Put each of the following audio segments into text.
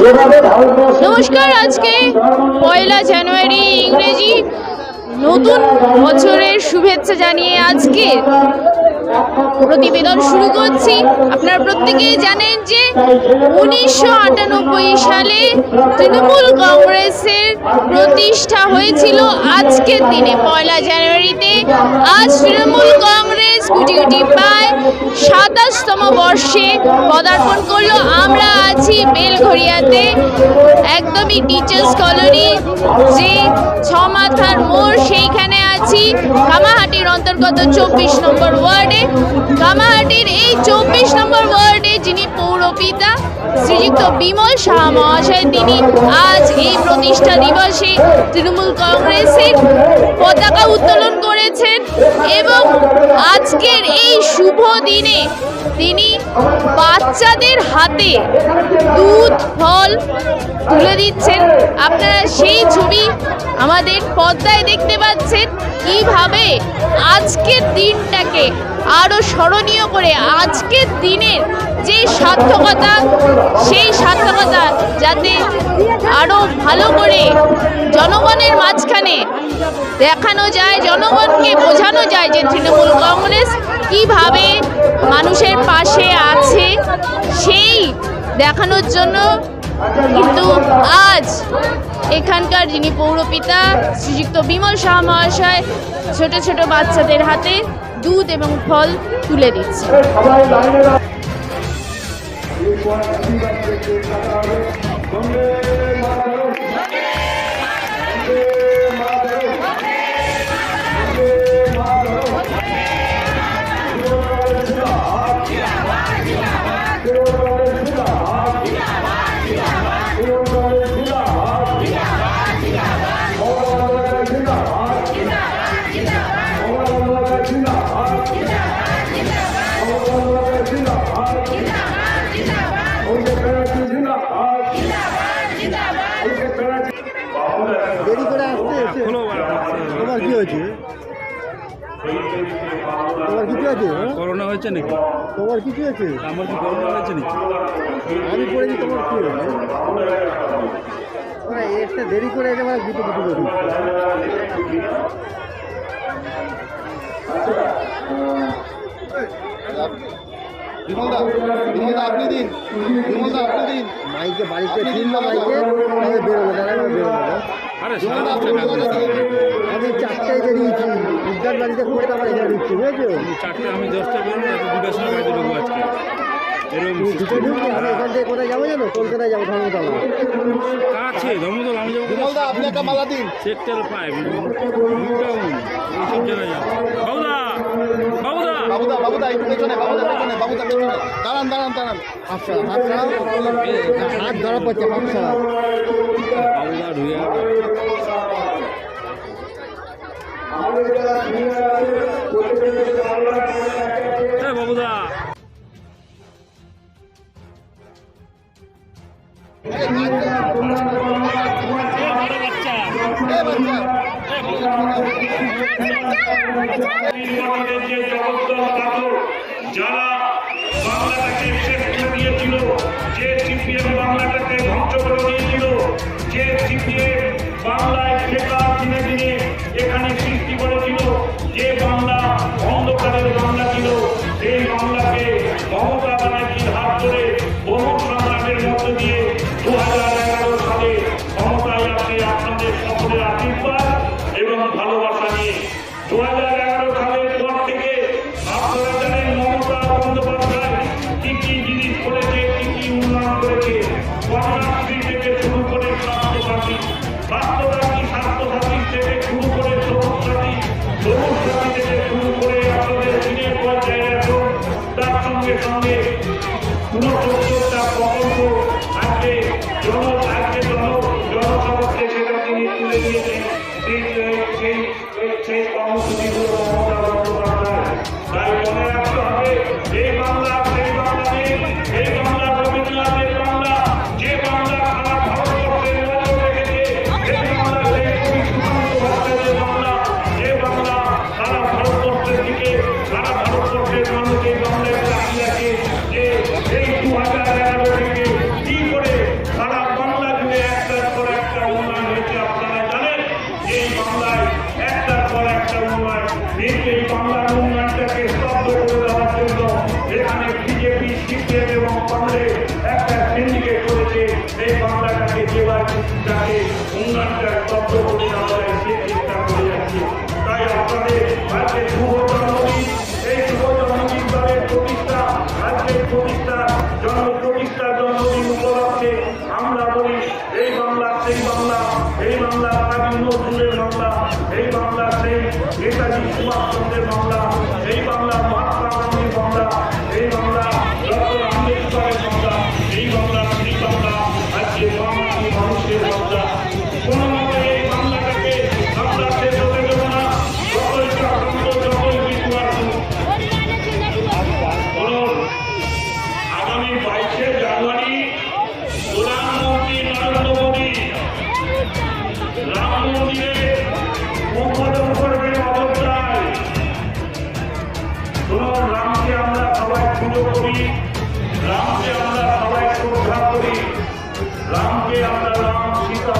নমস্কার আজকে পয়লা জানুয়ারি ইংরেজি নতুন বছরের শুভেচ্ছা জানিয়ে আজকে প্রতিবেদন শুরু করছি। আপনারা প্রত্যেকেই জানেন যে উনিশশো আটানব্বই সালে তৃণমূল কংগ্রেসের প্রতিষ্ঠা হয়েছিল আজকের দিনে, পয়লা জানুয়ারিতে। আজ তৃণমূল কংগ্রেস গুটি গুটি পায়, সাতাশতম বর্ষে পদার্পণ করল। আমরা আছি বেলঘরিয়াতে একদমই টিচার্স কলোনি যে ছমাথার মোড় সেইখানে আছি কামাহাটির অন্তর্গত চব্বিশ নম্বর ওয়ার্ডে। কামাহাটির এই চব্বিশ নম্বর ওয়ার্ডে যিনি পৌরপিতা, শ্রীযুক্ত বিমল শাহ মহাশয়, তিনি আজ এই প্রতিষ্ঠা দিবসে তৃণমূল কংগ্রেসের পতাকা উত্তোলন করেছেন এবং আজকের এই শুভ দিনে তিনি বাচ্চাদের হাতে দুধ, ফল তুলে দিচ্ছেন। আপনারা সেই ছবি আমাদের পর্দায় দেখতে পাচ্ছেন। কীভাবে আজকের দিনটাকে আরও স্মরণীয় করে আজকের দিনের যে সার্থকতা, সেই সার্থকতা যাতে আরও ভালো করে জনগণের মাঝখানে দেখানো যায়, জনগণকে বোঝানো যায় যে তৃণমূল কংগ্রেস কীভাবে মানুষের পাশে আছে। সেই দেখানোর জন্য কিন্তু আজ এখানকার যিনি পৌরপিতা শ্রীযুক্ত বিমল শাহ মহাশয় ছোট ছোট বাচ্চাদের হাতে দুধ এবং ফল তুলে দিচ্ছে। দেরি করে আসতে তোমার কি হয়েছে তোমার কিছু আছে হ্যাঁ? করোনা হয়েছে নাকি? তোমার কিছু আছে? আমার কি করোনা হয়েছে নাকি? আমি পড়েছি তোমার কি হয়েছে? ওরা একটা দেরি করে এসে মানে দুটো দুটো করি আপনি দিন। আপনি দিন। মাইকে বাড়িতে ফিরলো মাইকে বেরোবো বেরোবো আমি চারটায় বেরিয়েছি। উদ্যান বাড়িতে পড়ে আমার এখানে ঢুকছি বুঝেছ? চারটে আমি দশটা এত দুটার সময় বাড়িতে ঢুকবো আজকে। ঢুকে ঢুকছি আমি এখান থেকে কোথায় যাব জানো? কলকাতায় যাব ধর্মতলা। কাছে ধর্মতলা আমি যাব আপনি একটা মালা দিন সেক্টর ফাইভ নিউটাউন এইসব জায়গায় যাব। বাবুদা বাবুদা একটু পেছনে বাবুদা পেছনে বাবুদা পেছনে। দাঁড়ান দাঁড়ান দাঁড়ান। আচ্ছা হাত ছাড়াও হাত ধরা পড়ছে হাত ছাড়াও। বাবুদা। বাচ্চা আমাদের যে জগদ্দল ঠাকুর যারা বাংলাটাকে শেষ করে দিয়েছিল যে সিপিএম বাংলাটাকে ধ্বংস করে দিয়েছিল যে সিপিএম বাংলায় বেকার দিনে দিনে উন্নয়নটা স্তব্ধ করে দেওয়া করে তাই আপনাদের আজকে এই শুভ জন্মদিন দলের প্রতিষ্ঠা জন্ম প্রতিষ্ঠা জন্মদিন উপলক্ষে পুজো করি রামকে আমরা সবাই শ্রদ্ধা করি। রামকে আমরা রাম সীতা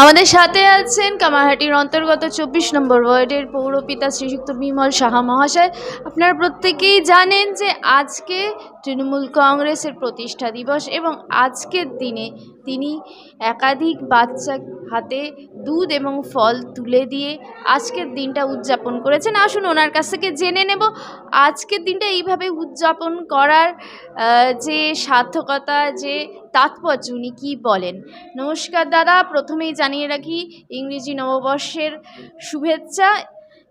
আমাদের সাথে আছেন কামারহাটির অন্তর্গত চব্বিশ নম্বর ওয়ার্ডের পৌরপিতা শ্রীযুক্ত বিমল সাহা মহাশয়। আপনারা প্রত্যেকেই জানেন যে আজকে তৃণমূল কংগ্রেসের প্রতিষ্ঠা দিবস এবং আজকের দিনে তিনি একাধিক বাচ্চা হাতে দুধ এবং ফল তুলে দিয়ে আজকের দিনটা উদযাপন করেছেন। আসুন ওনার কাছ থেকে জেনে নেব, আজকের দিনটা এইভাবে উদযাপন করার যে সার্থকতা, যে তাৎপর্য উনি কী বলেন? নমস্কার দাদা, প্রথমেই জানিয়ে রাখি, ইংরেজি নববর্ষের শুভেচ্ছা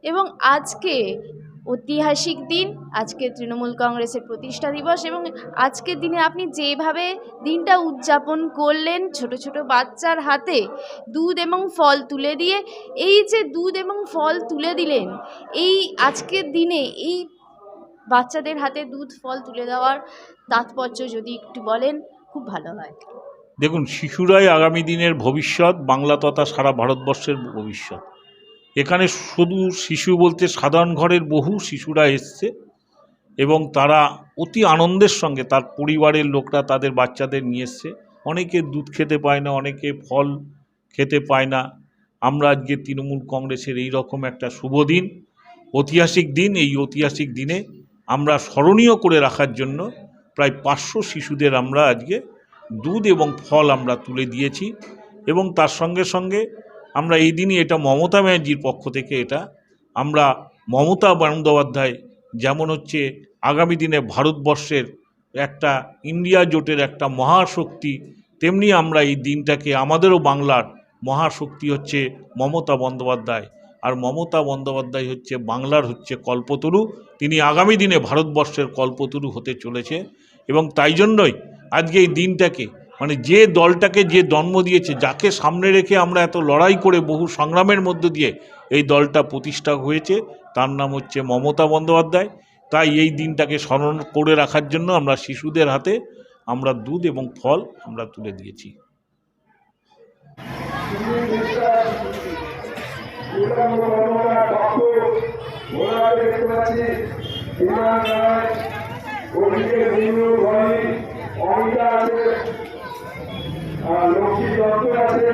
এবং আজকে ঐতিহাসিক দিন, আজকে তৃণমূল কংগ্রেসের প্রতিষ্ঠা দিবস এবং আজকের দিনে আপনি যেভাবে দিনটা উদযাপন করলেন ছোট ছোট বাচ্চার হাতে দুধ এবং ফল তুলে দিয়ে, এই যে দুধ এবং ফল তুলে দিলেন, এই আজকের দিনে এই বাচ্চাদের হাতে দুধ, ফল তুলে দেওয়ার তাৎপর্য যদি একটু বলেন, খুব ভালো হয়। দেখুন, শিশুরাই আগামী দিনের ভবিষ্যৎ, বাংলা তথা সারা ভারতবর্ষের ভবিষ্যৎ। এখানে শুধু শিশু বলতে সাধারণ ঘরের বহু শিশুরা এসছে এবং তারা অতি আনন্দের সঙ্গে তার পরিবারের লোকরা তাদের বাচ্চাদের নিয়ে এসছে। অনেকে দুধ খেতে পায় না, অনেকে ফল খেতে পায় না। আমরা আজকে তৃণমূল কংগ্রেসের এই রকম একটা শুভ দিন, ঐতিহাসিক দিন। এই ঐতিহাসিক দিনে আমরা স্মরণীয় করে রাখার জন্য প্রায় পাঁচশো শিশুদের আমরা আজকে দুধ এবং ফল আমরা তুলে দিয়েছি এবং তার সঙ্গে সঙ্গে আমরা এই দিনই এটা মমতা ব্যানার্জির পক্ষ থেকে এটা, আমরা মমতা বন্দ্যোপাধ্যায় যেমন হচ্ছে আগামী দিনে ভারতবর্ষের একটা ইন্ডিয়া জোটের একটা মহাশক্তি, তেমনি আমরা এই দিনটাকে আমাদেরও বাংলার মহাশক্তি হচ্ছে মমতা বন্দ্যোপাধ্যায়। আর মমতা বন্দ্যোপাধ্যায় হচ্ছে বাংলার হচ্ছে কল্পতরু, তিনি আগামী দিনে ভারতবর্ষের কল্পতরু হতে চলেছে এবং তাই জন্যই আজকে এই দিনটাকে মানে যে দলটাকে যে জন্ম দিয়েছে, যাকে সামনে রেখে আমরা এত লড়াই করে বহু সংগ্রামের মধ্য দিয়ে এই দলটা প্রতিষ্ঠা হয়েছে, তার নাম হচ্ছে মমতা বন্দ্যোপাধ্যায়। তাই এই দিনটাকে স্মরণ করে রাখার জন্য আমরা শিশুদের হাতে আমরা দুধ এবং ফল আমরা তুলে দিয়েছি। আছে লক্ষ্মী দত্ত আছে।